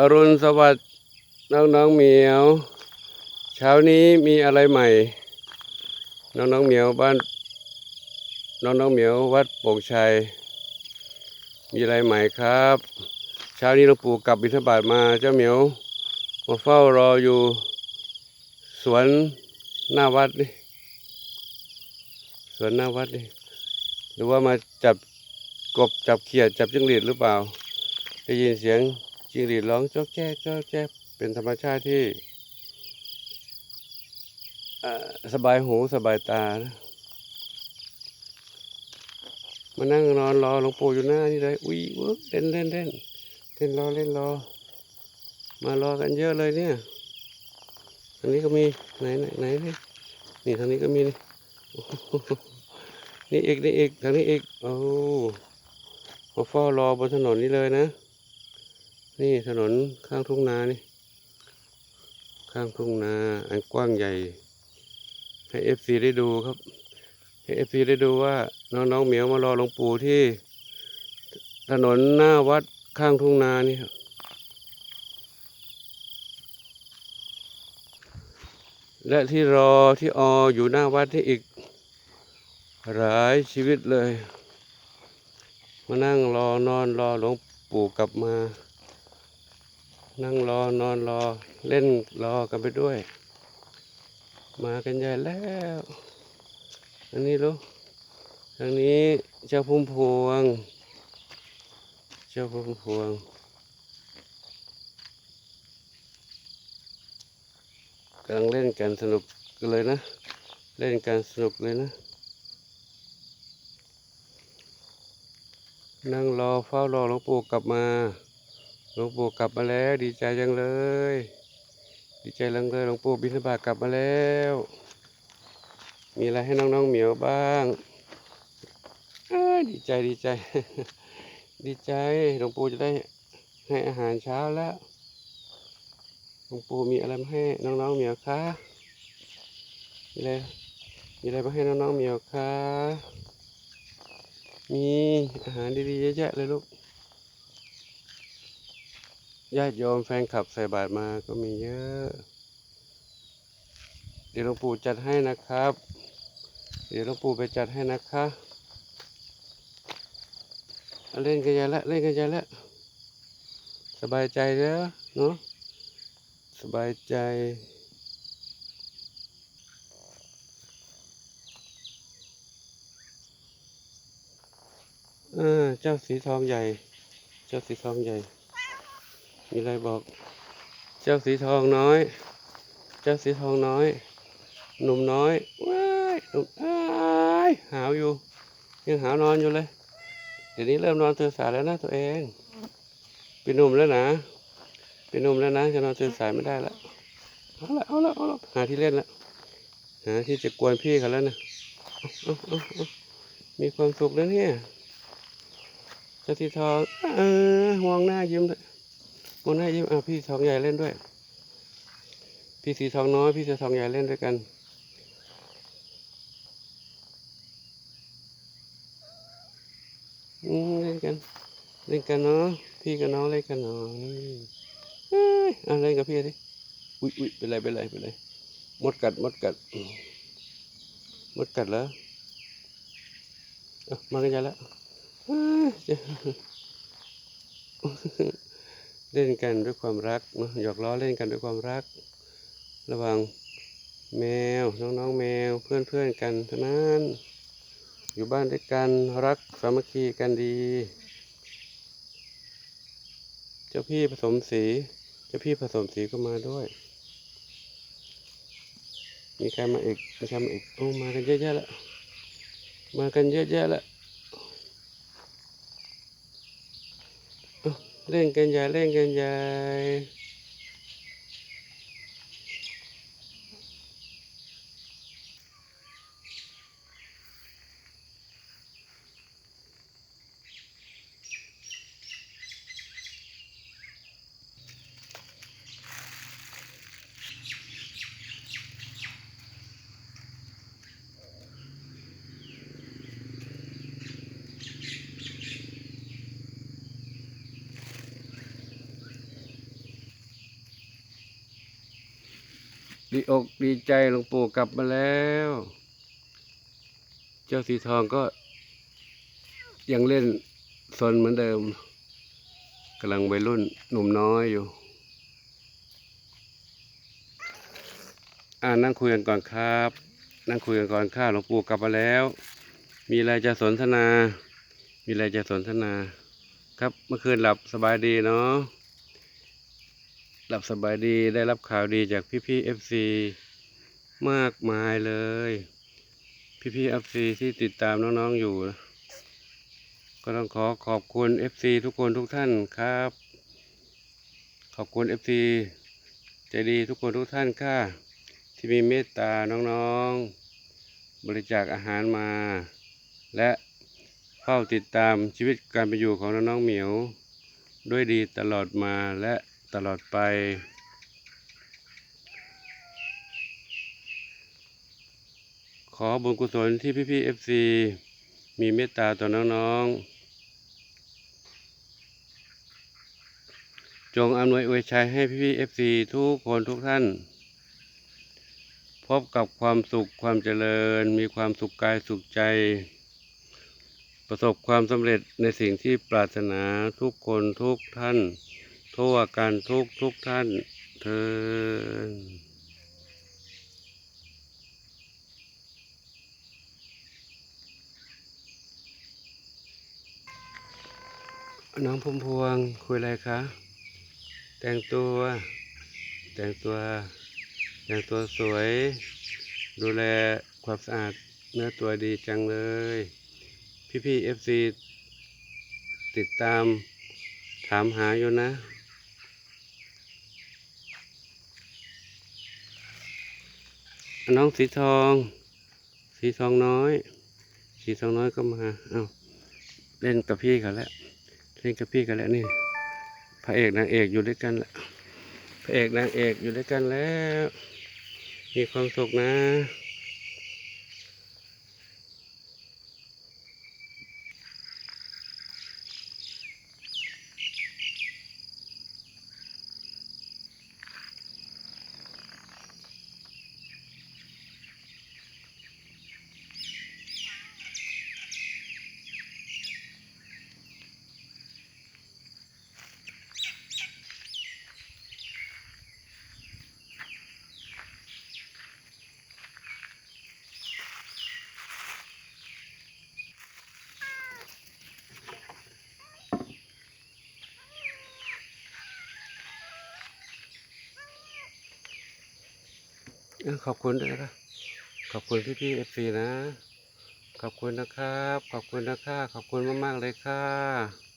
อรุณสวัสดิ์น้องๆเหมียว เช้านี้มีอะไรใหม่ น้องๆเหมียวบ้านน้องน้องๆเหมียววัดโป่งชัย มีอะไรใหม่ครับ เช้านี้หลวงปู่กลับบิณฑบาตมาเจ้าเหมียว มาเฝ้ารออยู่ สวนหน้าวัดนี่สวนหน้าวัดนี่หรือว่ามาจับกบจับเขียดจับจิ้งหรีดหรือเปล่า ได้ยินเสียง จิงหรีดร้องจ๊อกแจ๊กจ๊อกแจ๊กเป็นธรรมชาติที่อ่อสบายหูสบายตานะมานั่งนอนรอหลวงปู่อยู่หน้านี่เลยอุ้ยเวิร์กเล่นเล่นเล่นเล่นรอเล่นรอ มารอกันเยอะเลยเนี่ยทางนี้ก็มีไหนไหนไหนนี่นี่ทางนี้ก็มีนี่โอ้โหนี่อีกนี่อีกทางนี้อีกโอ้มาเฝ้ารอบนถนนนี้เลยนะ นี่ถนนข้างทุ่งนานี่ ข้างทุ่งนาอันกว้างใหญ่ ให้เอฟซีได้ดูครับ ให้เอฟซีได้ดูว่าน้องๆเหมียวมารอหลวงปู่ที่ ถนนหน้าวัดข้างทุ่งนานี่ครับและที่รอที่ออยู่หน้าวัดที่อีก หลายชีวิตเลย มานั่งรอนอนรอหลวงปู่กลับมา นั่งรอนอนรอเล่นรอกันไปด้วย มากันใหญ่แล้ว อันนี้ลูกทางนี้เจ้าพุ่มพวง เจ้าพุ่มพวงกำลังเล่นกันสนุกกันเลยนะ เล่นกันสนุกเลยนะ นั่งรอเฝ้ารอหลวงปู่กลับมา หลวงปู่กลับมาแล้วดีใจจังเลย ดีใจจังเลยหลวงปู่บิณฑบาตกลับมาแล้ว มีอะไรให้น้องๆเหมียวบ้างดีใจดีใจ ดีใจหลวงปู่จะได้ให้อาหารเช้าแล้วหลวงปู่มีอะไรมาให้น้องๆเหมียวคะมีอะไรมีอะไรมาให้น้องๆเหมียวคะมีอาหารดีๆเยอะแยะเลยลูก ญาติโยมแฟนคลับใส่บาตรมาก็มีเยอะ เดี๋ยวหลวงปู่จัดให้นะครับ เดี๋ยวหลวงปู่ไปจัดให้นะคะเล่นกันใหญ่ละเล่นกันใหญ่ละสบายใจเด้อเนาะสบายใจเออเจ้าสีทองใหญ่ เจ้าสีทองใหญ่ มีอะไรบอก เจ้าสีทองน้อย เจ้าสีทองน้อย หนุ่มน้อยว้ายหนุ่มอ้ายหาวอยู่ ยังหาวนอนอยู่เลย เดี๋ยวนี้เริ่มนอนตื่นสายแล้วนะตัวเองเป็นหนุ่มแล้วนะเป็นหนุ่มแล้วนะจะนอนตื่นสายไม่ได้ละเอาละเอาละเอาละหาที่เล่นละหาที่จะกวนพี่เขาแล้วนะมีความสุขแล้วเนี่ยเจ้าสีทองเออมองหน้ายิ้มเลย มองหน้ายิ้มอะพี่ทองใหญ่เล่นด้วย พี่สีทองน้อย พี่สีทองใหญ่เล่นด้วยกันเล่นกัน เล่นกันเนาะพี่กับน้องเล่นกันเนาะอะเล่นกับพี่ดิอุ้ยอุ้ยเป็นไรเป็นไรเป็นไรมดกัดมดกัดมดกัดแล้วมากันยังแล้ว เล่นกันด้วยความรักเนาะหยอกล้อเล่นกันด้วยความรัก ระหว่างแมวน้องๆแมวเพื่อนๆกันเท่านั้น อยู่บ้านด้วยกันรักสามัคคีกันดี เจ้าพี่ผสมสี เจ้าพี่ผสมสีก็มาด้วย มีใครมาอีกมีใครมาอีกโอ้มากันเยอะแยะแล้วมากันเยอะแยะแล้ว เล่นกันใหญ่เล่นกันใหญ่ ดีอกดีใจหลวงปู่กลับมาแล้ว เจ้าสีทองก็ ยังเล่นสนเหมือนเดิมกำลังวัยรุ่นหนุ่มน้อยอยู่ อ่านั่งคุยกันก่อนครับ นั่งคุยกันก่อนข้าหลวงปู่กลับมาแล้ว มีอะไรจะสนทนา มีอะไรจะสนทนา ครับเมื่อคืนหลับสบายดีเนาะ หลับสบายดีได้รับข่าวดีจากพี่พี่เอฟซีมากมายเลย พี่พี่เอฟซีที่ติดตามน้องๆอยู่ ก็ต้องขอขอบคุณเอฟซีทุกคนทุกท่านครับ ขอบคุณเอฟซีใจดีทุกคนทุกท่านค่ะ ที่มีเมตตาน้องๆ บริจาคอาหารมา และเฝ้าติดตามชีวิตการเป็นอยู่ของน้องๆเหมียว ด้วยดีตลอดมาและ ตลอดไป ขอบุญกุศลที่พี่พี่เอฟซีมีเมตตาต่อน้องๆ จงอำนวยอวยชัยให้พี่พี่เอฟซีทุกคนทุกท่าน พบกับความสุขความเจริญ มีความสุขกายสุขใจ ประสบความสำเร็จในสิ่งที่ปรารถนาทุกคนทุกท่าน ทั่วกันทุกทุกท่านเทินน้องพุ่มพวงคุยอะไรคะ แต่งตัว แต่งตัว แต่งตัวสวย ดูแลความสะอาดเนื้อตัวดีจังเลย พี่พี่เอฟซีติดตามถามหาอยู่นะ น้องสีทอง สีทองน้อย สีทองน้อยก็มาเอาเล่นกับพี่กันแล้วเล่นกับพี่กันแล้วนี่พระเอกนางเอกอยู่ด้วยกันแล้วพระเอกนางเอกอยู่ด้วยกันแล้ว มีความสุขนะ ขอบคุณด้วยนะครับขอบคุณพี่พี่เอฟซีนะ ขอบคุณนะครับ ขอบคุณนะคะขอบคุณมากๆเลยค่ะ